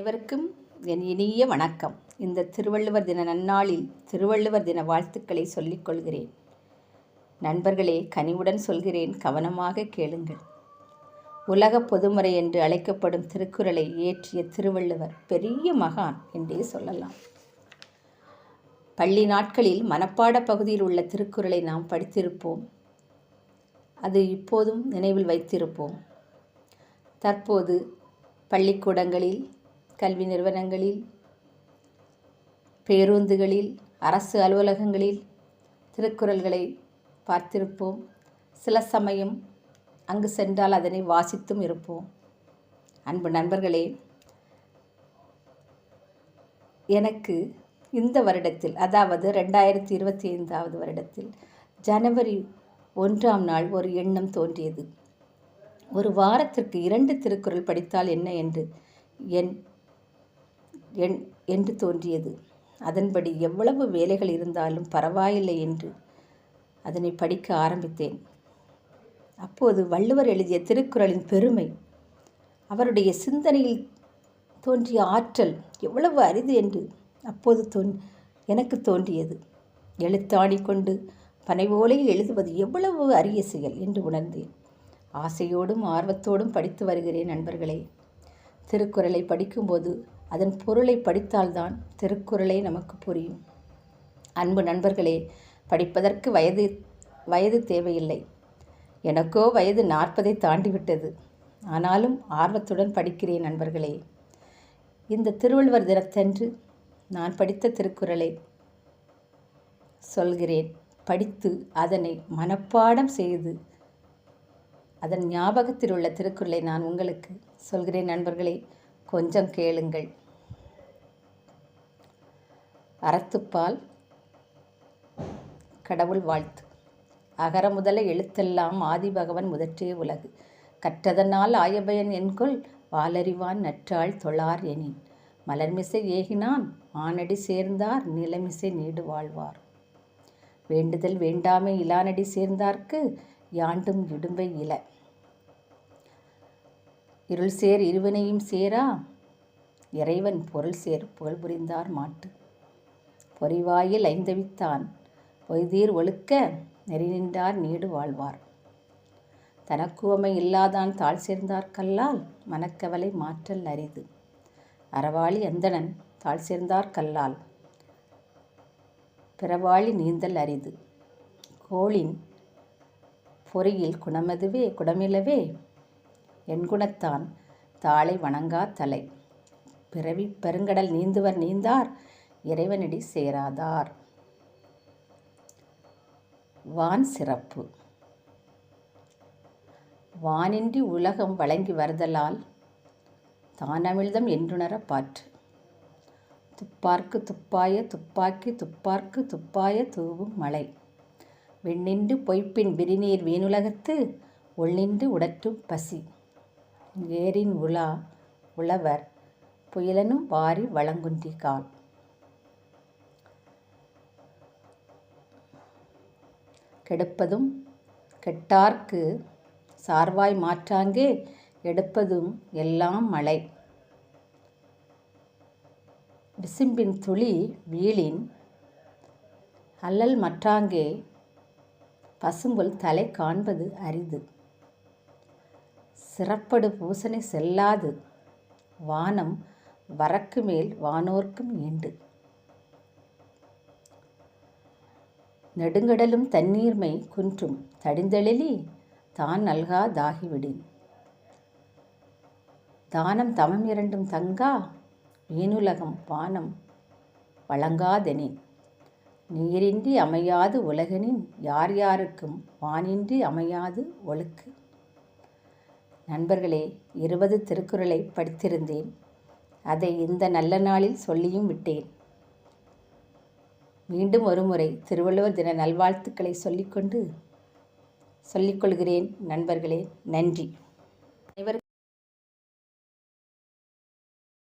அனைவருக்கும் என் இனிய வணக்கம். இந்த திருவள்ளுவர் தின நன்னாளில் திருவள்ளுவர் தின வாழ்த்துக்களை சொல்லிக் கொள்கிறேன். நண்பர்களே கனிவுடன் சொல்கிறேன் கவனமாக கேளுங்கள். உலக பொதுமுறை என்று அழைக்கப்படும் திருக்குறளை இயற்றிய திருவள்ளுவர் பெரிய மகான் என்றே சொல்லலாம். பள்ளி நாட்களில் மனப்பாட பகுதியில் உள்ள திருக்குறளை நாம் படித்திருப்போம். அது இப்போதும் நினைவில் வைத்திருப்போம். தற்போது பள்ளிக்கூடங்களில் கல்வி நிறுவனங்களில் பேருந்துகளில் அரசு அலுவலகங்களில் திருக்குறள்களை பார்த்திருப்போம். சில சமயம் அங்கு சென்றால் அதனை வாசித்தும் இருப்போம். அன்பு நண்பர்களே எனக்கு இந்த வருடத்தில் அதாவது ரெண்டாயிரத்தி இருபத்தி ஐந்தாவது வருடத்தில் ஜனவரி ஒன்றாம் நாள் ஒரு எண்ணம் தோன்றியது. ஒரு வாரத்திற்கு இரண்டு திருக்குறள் படித்தால் என்ன என்று என் என் என்று தோன்றியது. அதன்படி எவ்வளவு வேலைகள் இருந்தாலும் பரவாயில்லை என்று அதனை படிக்க ஆரம்பித்தேன். அப்போது வள்ளுவர் எழுதிய திருக்குறளின் பெருமை அவருடைய சிந்தனையில் தோன்றிய ஆற்றல் எவ்வளவு அரிது என்று அப்போது தோன் எனக்கு தோன்றியது. எழுத்தாணி கொண்டு பனை ஓலையில் எழுதுவது எவ்வளவு அரிய செயல் என்று உணர்ந்தேன். ஆசையோடும் ஆர்வத்தோடும் படித்து வருகிறேன் நண்பர்களே. திருக்குறளை படிக்கும்போது அதன் பொருளை படித்தால்தான் திருக்குறளை நமக்கு புரியும். அன்பு நண்பர்களே படிப்பதற்கு வயது வயது தேவையில்லை. எனக்கோ வயது நாற்பதை தாண்டிவிட்டது. ஆனாலும் ஆர்வத்துடன் படிக்கிறேன் நண்பர்களே. இந்த திருவள்ளுவர் தினத்தன்று நான் படித்த திருக்குறளை. சொல்கிறேன் படித்து அதனை மனப்பாடம் செய்து அதன் ஞாபகத்தில் உள்ள திருக்குறளை நான் உங்களுக்கு சொல்கிறேன் நண்பர்களே. கொஞ்சம் கேளுங்கள். அறத்துப்பால் கடவுள் வாழ்த்து. அகர முதல எழுத்தெல்லாம் ஆதிபகவன் முதற்றே உலகு. கற்றதனால் ஆயபயன் என்கொள் வாலறிவான் நற்றாள் தொழார் எனின். மலர்மிசை ஏகினான் ஆனடி சேர்ந்தார் நிலமிசை நீடு வாழ்வார். வேண்டுதல் வேண்டாமை இலானடி சேர்ந்தார்க்கு யாண்டும் இடும்பை இல. இருள் சேர் இருவினையும் சேரா இறைவன் பொருள் சேர் புகழ் புரிந்தார் மாட்டு. பொறிவாயில் ஐந்தவித்தான். பொய்தீர் ஒழுக்க நெறி நின்றார் நீடு வாழ்வார். தனக்குவமை இல்லாதான் தாழ் சேர்ந்தார்கல்லால் மனக்கவலை மாற்றல் அரிது. அறவாளி அந்தணன் தாழ் சேர்ந்தார் கல்லால் பிறவாளி நீந்தல் அரிது. கோளின் பொறியில் குணமதுவே குடமிலவே என் குணத்தான் தாளை வணங்கா தலை. பிறவி பெருங்கடல் நீந்துவர் நீந்தார் இறைவனடி சேராதார். வான் சிறப்பு. வானின்றி உலகம் வழங்கி வருதலால் தானமிழ்தம் என்றுணர பாற்று. துப்பார்க்கு துப்பாய துப்பாக்கி துப்பார்க்கு துப்பாய தூவும் மலை வெண்ணின்று பொய்ப்பின் விரிநீர் வீணுலகத்து உள்ளின்று உடற்றும் பசி. ஏரின் உலா உழவர் புயலனும் வாரி வழங்குன்றி கால். கெடுப்பதும் கெட்டார்க்கு சார்வாய் மாற்றாங்கே எடுப்பதும் எல்லாம் மழை. விசும்பின் துளி வீழின் அல்லல் மற்றாங்கே பசும்புல் தலை காண்பது அரிது. சிறப்படு பூசணை செல்லாது வானம் வரக்கு மேல் வானோர்க்கும் ஈண்டு நெடுங்கடலும் தண்ணீர்மை குன்றும் தடிந்தெழிலி தான் நல்கா தாகிவிடின். தானம் தமம் இரண்டும் தங்கா வீணுலகம் வானம் வழங்காதெனின். நீரின்றி அமையாது உலகனின் யார் யாருக்கும் வானின்றி அமையாது ஒழுக்கு. நண்பர்களே இருபது திருக்குறளை படித்திருந்தேன். அதை இந்த நல்ல நாளில் சொல்லியும் விட்டேன். மீண்டும் ஒருமுறை திருவள்ளுவர் தின நல்வாழ்த்துக்களை சொல்லிக்கொண்டு சொல்லிக்கொள்கிறேன் நண்பர்களே நன்றி.